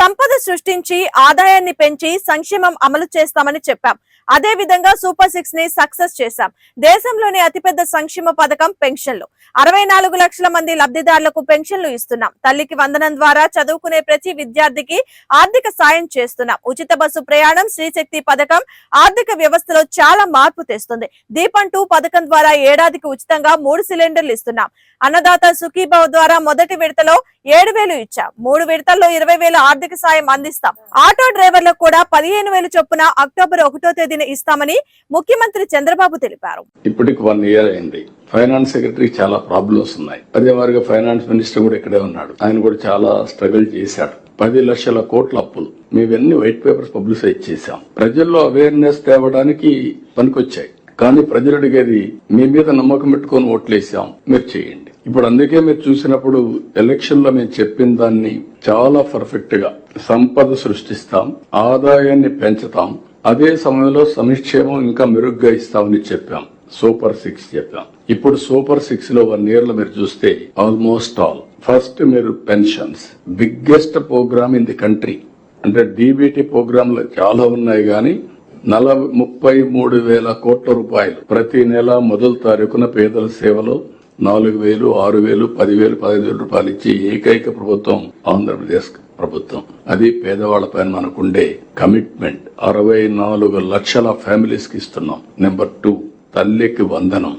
సంపద సృష్టించి ఆదాయాన్ని పెంచి సంక్షేమం అమలు చేస్తామని చెప్పాం. అదే విధంగా సూపర్ సిక్స్ని సక్సెస్ చేశాం. దేశంలోని అతిపెద్ద సంక్షేమ పథకం పెన్షన్లు. అరవై నాలుగు లక్షల మంది లబ్ధిదారులకు పెన్షన్లు ఇస్తున్నాం. తల్లికి వందనం ద్వారా చదువుకునే ప్రతి విద్యార్థికి ఆర్థిక సాయం చేస్తున్నాం. ఉచిత బస్సు ప్రయాణం శ్రీశక్తి పథకం ఆర్థిక వ్యవస్థలో చాలా మార్పు తెస్తుంది. దీపం టూ పథకం ద్వారా ఏడాదికి ఉచితంగా మూడు సిలిండర్లు ఇస్తున్నాం. అన్నదాత సుఖీభావ ద్వారా మొదటి విడతలో ఏడు వేలు ఇచ్చాం. మూడు విడతల్లో ఇరవై వేల ఆర్థిక సాయం అందిస్తాం. ఆటో డ్రైవర్లకు కూడా పదిహేను వేలు చొప్పున అక్టోబర్ ఒకటో తేదీ తేదీన ఇస్తామని ముఖ్యమంత్రి చంద్రబాబు తెలిపారు. ఇప్పటికి వన్ ఇయర్ అయింది. ఫైనాన్స్ సెక్రటరీ చాలా ప్రాబ్లమ్స్ ఉన్నాయి. అదే వారిగా ఫైనాన్స్ మినిస్టర్ కూడా ఇక్కడే ఉన్నాడు. ఆయన కూడా చాలా స్ట్రగుల్ చేశాడు. పది లక్షల కోట్ల అప్పులు. మేవన్నీ వైట్ పేపర్స్ పబ్లిసైజ్ చేశాం. ప్రజల్లో అవేర్నెస్ తేవడానికి పనికొచ్చాయి. కానీ ప్రజలు అడిగేది మీ మీద నమ్మకం పెట్టుకొని ఓట్లేసాం. మీరు చేయండి. ఇప్పుడు అందుకే మీరు చూసినప్పుడు ఎలక్షన్లో మేము చెప్పిన దాన్ని చాలా పర్ఫెక్ట్గా సంపద సృష్టిస్తాం ఆదాయాన్ని పెంచుతాం అదే సమయంలో సంక్షేమం ఇంకా మెరుగ్గా ఇస్తామని చెప్పాం. సూపర్ సిక్స్ చెప్పాం. ఇప్పుడు సూపర్ సిక్స్లో వన్ ఇయర్లో మీరు చూస్తే ఆల్మోస్ట్ ఆల్. ఫస్ట్ మీరు pensions. Biggest program in the country. అంటే డీబీటీ ప్రోగ్రాంలు చాలా ఉన్నాయి కానీ నలభై ముప్పై మూడు వేల కోట్ల రూపాయలు. ప్రతి నెల మొదటి తారీఖున పేదల సేవలో నాలుగు వేలు ఆరు వేలు పదివేలు పదహైదు వేల రూపాయలు ఇచ్చి ఏకైక ప్రభుత్వం ఆంధ్రప్రదేశ్. ప్రభుత్వం. అది పేదవాళ్ళ పైన మనకుండే కమిట్మెంట్. అరవై నాలుగు లక్షల ఫ్యామిలీస్కి ఇస్తున్నాం. నెంబర్ టూ తల్లికి వందనం.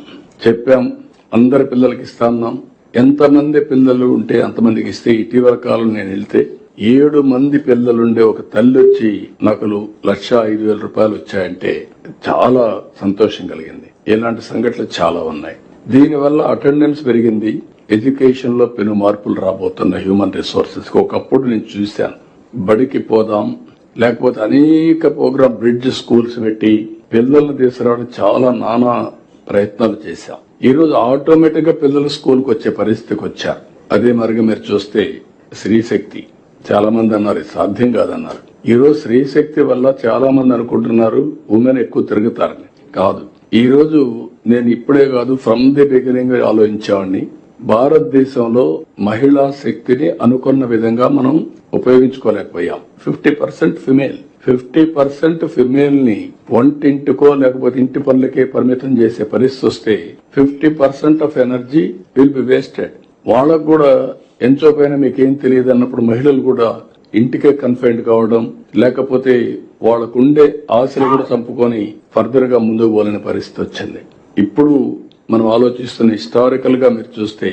చెప్పాం అందరి పిల్లలకి ఇస్తాన్నాం. ఎంతమంది పిల్లలు ఉంటే అంతమందికి ఇస్తే ఇటీవల కాలం నేను వెళ్తే ఏడు మంది పిల్లలుండే ఒక తల్లి వచ్చి నాకు లక్ష ఐదు వేల రూపాయలు వచ్చాయంటే చాలా సంతోషం కలిగింది. ఇలాంటి సంఘటనలు చాలా ఉన్నాయి. దీనివల్ల అటెండెన్స్ పెరిగింది. ఎడ్యుకేషన్లో పెను మార్పులు రాబోతున్న హ్యూమన్ రిసోర్సెస్ ఒకప్పుడు నేను చూశాను. బడికి పోదాం లేకపోతే అనేక ప్రోగ్రామ్ బ్రిడ్జ్ స్కూల్స్ పెట్టి పిల్లల్ని తీసుకురావడం చాలా నానా ప్రయత్నాలు చేశాం. ఈ రోజు ఆటోమేటిక్గా పిల్లలు స్కూల్కి వచ్చే పరిస్థితికి వచ్చారు. అదే మరిగా మీరు చూస్తే శ్రీశక్తి. చాలా మంది అన్నారు సాధ్యం కాదన్నారు. ఈ రోజు స్త్రీశక్తి వల్ల చాలా మంది అనుకుంటున్నారు ఉమెన్ ఎక్కువ తిరుగుతారని. కాదు. ఈ రోజు నేను ఇప్పుడే కాదు ఫ్రమ్ ది బిగినింగ్ ఆలోచించేవాడిని. భారతదేశంలో మహిళా శక్తిని అనుకున్న విధంగా మనం ఉపయోగించుకోలేకపోయాం. Fifty percent female. Fifty percent ఫిమేల్ని వంటింటికో లేకపోతే ఇంటి పనులకే పరిమితం చేసే పరిస్థితి వస్తే fifty percent of energy will be wasted. వాళ్ళకు కూడా ఎంచోపైన మీకేం తెలియదు అన్నప్పుడు మహిళలు కూడా ఇంటికే కన్ఫైన్డ్ కావడం లేకపోతే వాళ్ళకుండే ఆశలు కూడా చంపుకొని ఫర్దర్గా ముందుకు పోలేని పరిస్థితి వచ్చింది. ఇప్పుడు మనం ఆలోచిస్తున్న హిస్టారికల్గా మీరు చూస్తే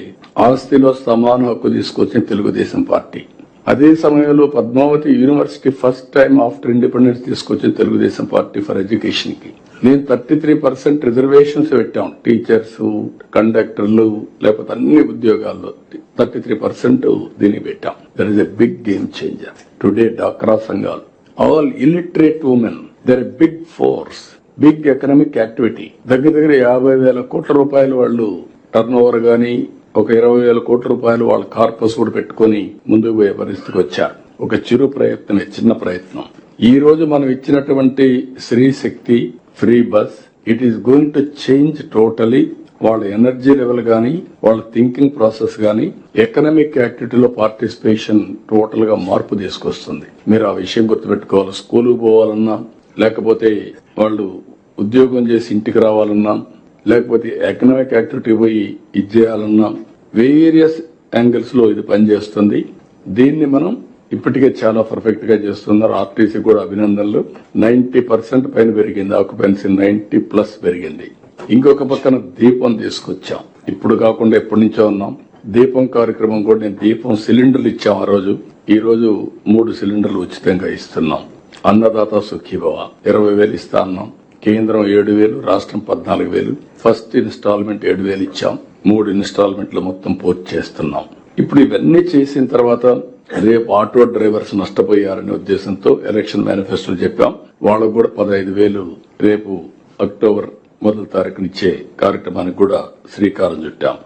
ఆస్తిలో సమాన హక్కు తీసుకొచ్చిన తెలుగుదేశం పార్టీ. అదే సమయంలో Padmavathi university first time after independence తీసుకొచ్చిన తెలుగుదేశం పార్టీ ఫర్ ఎడ్యుకేషన్కి నేను థర్టీ త్రీ పర్సెంట్ రిజర్వేషన్స్ పెట్టాం. టీచర్స్ కండక్టర్లు లేకపోతే అన్ని ఉద్యోగాల్లో థర్టీ త్రీ పర్సెంట్ దీన్ని పెట్టాం. There is a big game changer today డాక్రా సంఘాలు. All illiterate women there a big force big economic activity దగ్గర దగ్గర యాభై వేల కోట్ల రూపాయలు వాళ్ళు టర్న్ ఓవర్ గానీ ఒక ఇరవై వేల కోట్ల రూపాయలు వాళ్ళ కార్పస్ కూడా పెట్టుకుని ముందుకు పోయే పరిస్థితికి వచ్చారు. ఒక చిరు ప్రయత్నమే చిన్న ప్రయత్నం. ఈ రోజు మనం ఇచ్చినటువంటి Stree Shakti free bus it is going to change totally వాళ్ళ ఎనర్జీ లెవెల్ కానీ వాళ్ళ థింకింగ్ ప్రాసెస్ కానీ ఎకనామిక్ యాక్టివిటీలో పార్టిసిపేషన్ టోటల్గా మార్పు తీసుకొస్తుంది. మీరు ఆ విషయం గుర్తుపెట్టుకోవాలి. స్కూల్ పోవాలన్నా లేకపోతే వాళ్ళు ఉద్యోగం చేసి ఇంటికి రావాలన్నా లేకపోతే ఎకనామిక్ యాక్టివిటీ పోయి ఇది చేయాలన్నా వేరియస్ యాంగిల్స్లో ఇది పనిచేస్తుంది. దీన్ని మనం ఇప్పటికే చాలా పర్ఫెక్ట్గా చేస్తున్నారు. ఆర్టీసీ కూడా అభినందనలు. నైన్టీ పర్సెంట్ పైన పెరిగింది. ఆక్యుపెన్సీ నైన్టీ ప్లస్ పెరిగింది. ఇంకొక పక్కన దీపం తీసుకొచ్చాం. ఇప్పుడు కాకుండా ఎప్పటి నుంచో ఉన్నాం. దీపం కార్యక్రమం కూడా నేను దీపం సిలిండర్లు ఇచ్చాం ఆ రోజు. ఈ రోజు మూడు సిలిండర్లు ఉచితంగా ఇస్తున్నాం. అన్నదాత సుఖీభవ. ఇరవై వేలు ఇస్తా అన్నాం. కేంద్రం ఏడు వేలు రాష్ట్రం పద్నాలుగు వేలు. ఫస్ట్ ఇన్స్టాల్మెంట్ ఏడు వేలు ఇచ్చాం. మూడు ఇన్స్టాల్మెంట్లు మొత్తం పూర్తి చేస్తున్నాం. ఇప్పుడు ఇవన్నీ చేసిన తర్వాత రేపు ఆటో డ్రైవర్స్ నష్టపోయారనే ఉద్దేశంతో ఎలక్షన్ మేనిఫెస్టోలు చెప్పాం. వాళ్ళకు కూడా పదహైదు వేలు రేపు అక్టోబర్ మొదటి తారీఖునిచ్చే కార్యక్రమానికి కూడా శ్రీకారం చుట్టాం.